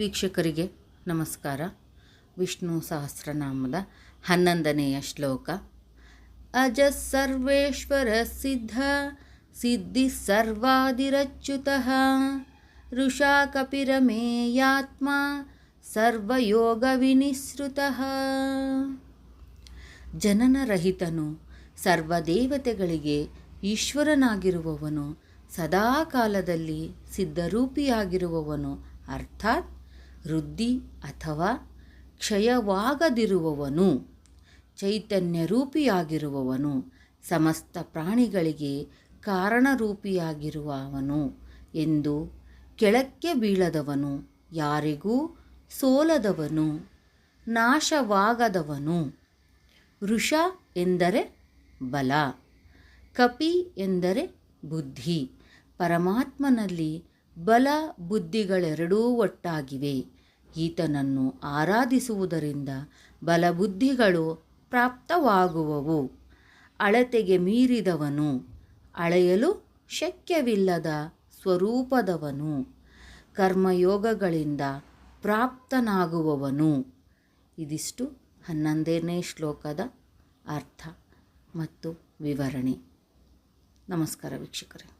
ವೀಕ್ಷಕರಿಗೆ ನಮಸ್ಕಾರ. ವಿಷ್ಣು ಸಹಸ್ರನಾಮದ ಹನ್ನೊಂದನೆಯ ಶ್ಲೋಕ. ಅಜ ಸರ್ವೇಶ್ವರ ಸಿದ್ಧ, ಸಿದ್ಧಿ ಸರ್ವಾದಿರಚ್ಯುತಃ. ಋಷಾ ಕಪಿರಮೇಯಾತ್ಮ ಸರ್ವಯೋಗ ವಿನಿಸೃತಃ. ಜನನರಹಿತನು ಸರ್ವದೇವತೆಗಳಿಗೆ ಈಶ್ವರನಾಗಿರುವವನು, ಸದಾಕಾಲದಲ್ಲಿ ಸಿದ್ಧರೂಪಿಯಾಗಿರುವವನು, ಅರ್ಥಾತ್ ವೃದ್ಧಿ ಅಥವಾ ಕ್ಷಯವಾಗದಿರುವವನು, ಚೈತನ್ಯರೂಪಿಯಾಗಿರುವವನು, ಸಮಸ್ತ ಪ್ರಾಣಿಗಳಿಗೆ ಕಾರಣರೂಪಿಯಾಗಿರುವವನು ಎಂದು ಕೆಳಕ್ಕೆ ಬೀಳದವನು, ಯಾರಿಗೂ ಸೋಲದವನು, ನಾಶವಾಗದವನು. ವೃಷ ಎಂದರೆ ಬಲ, ಕಪಿ ಎಂದರೆ ಬುದ್ಧಿ, ಪರಮಾತ್ಮನಲ್ಲಿ ಬಲ ಬುದ್ಧಿಗಳೆರಡೂ ಒಟ್ಟಾಗಿವೆ. ಈತನನ್ನು ಆರಾಧಿಸುವುದರಿಂದ ಬಲಬುದ್ಧಿಗಳು ಪ್ರಾಪ್ತವಾಗುವವು. ಅಳತೆಗೆ ಮೀರಿದವನು ಅಳೆಯಲು ಶಕ್ಯವಿಲ್ಲದ ಸ್ವರೂಪದವನು. ಕರ್ಮಯೋಗಗಳಿಂದ ಪ್ರಾಪ್ತನಾಗುವವನು. ಇದಿಷ್ಟು ಹನ್ನೊಂದನೇ ಶ್ಲೋಕದ ಅರ್ಥ ಮತ್ತು ವಿವರಣೆ. ನಮಸ್ಕಾರ ವೀಕ್ಷಕರೇ.